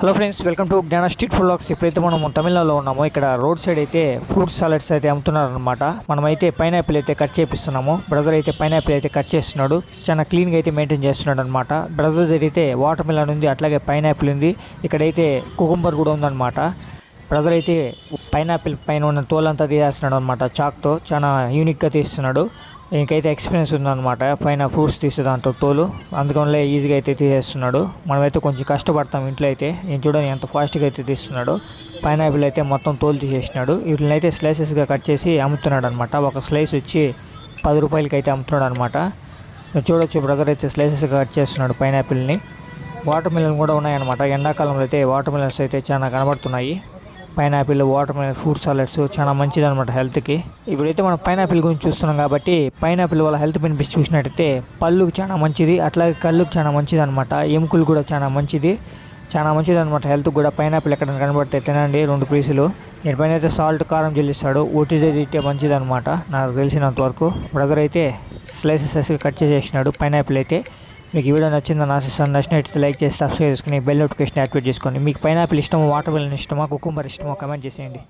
Hello friends welcome to Gnana street food lakhs ఇప్పుడైతే మనం తమిళనాడులో ఉన్నాము. ఇక్కడ రోడ్ సైడ్ అయితే ఫ్రూట్ సాలెడ్స్ అయితే అమ్ముతున్నారు అనమాట మనమైతే పైనాపిల్ అయితే కట్ చేపిస్తున్నాము. బ్రదర్ అయితే పైనాపిల్ అయితే కట్ చేస్తున్నాడు. చాలా క్లీన్గా అయితే మెయింటైన్ చేస్తున్నాడు అనమాట బ్రదర్ దగ్గర అయితే వాటర్ మిలన్ ఉంది అట్లాగే పైనాపిల్ ఉంది. ఇక్కడైతే కుకుంబర్ కూడా ఉందన్నమాట. బ్రదర్ అయితే పైనాపిల్ పైన ఉన్న తోలంతా తీసేస్తున్నాడు అనమాట చాక్తో. చాలా యూనిక్గా తీస్తున్నాడు. ఇంకైతే ఎక్స్పీరియన్స్ ఉందన్నమాట. పైన ఫ్రూట్స్ తీసే దాంట్లో తోలు. అందుకనే ఈజీగా అయితే తీసేస్తున్నాడు. మనమైతే కొంచెం కష్టపడతాం ఇంట్లో అయితే. నేను చూడండి ఎంత ఫాస్ట్గా అయితే తీస్తున్నాడు. పైనాపిల్ అయితే మొత్తం తోలు తీసేసినాడు. వీటిని అయితే స్లైసెస్గా కట్ చేసి అమ్ముతున్నాడు అనమాట ఒక స్లైస్ వచ్చి పది రూపాయలకి అయితే అమ్ముతున్నాడు అనమాట చూడొచ్చు బ్రదర్ అయితే స్లైసెస్గా కట్ చేస్తున్నాడు పైనాపిల్ని వాటర్ మిలన్ కూడా ఉన్నాయన్నమాట. ఎండాకాలంలో అయితే వాటర్ మిలన్స్ అయితే చాలా కనబడుతున్నాయి. Pineapple watermelon fruit salads చాలా మంచిది అనమాట హెల్త్కి. ఇప్పుడైతే మనం పైనాపిల్ గురించి చూస్తున్నాం కాబట్టి పైనాపిల్ వల్ల హెల్త్ బెనిఫిట్స్ చూసినట్టయితే పళ్ళుకు చాలా మంచిది అట్లాగే కళ్ళుకు చాలా మంచిది అనమాట ఎముకలు కూడా చాలా మంచిది చాలా మంచిది అనమాట హెల్త్ కూడా. పైనాపిల్ ఎక్కడ కనబడితే తినండి రెండు పీసులు. దీనిపైన అయితే సాల్ట్ కారం చెల్లిస్తాడు ఓటీదే తింటే మంచిది అనమాట నాకు తెలిసినంత వరకు. బ్రదర్ అయితే స్లైసెస్ కట్ చేసేసినాడు పైనాపిల్ అయితే. మీకు ఈ వీడియో నచ్చిందని ఆశిస్తాను. నచ్చినట్టు లైక్ చేసి సబ్స్క్రైబ్ చేసుకుని బెల్ నోటిఫికేషన్ యాక్టివేట్ చేసుకోండి. మీకు పైనాపిల్ ఇష్టమో వాటర్ మిలన్ ఇష్టమా కుకుంబర్ ఇష్టమో కమెంట్ చేసేయండి.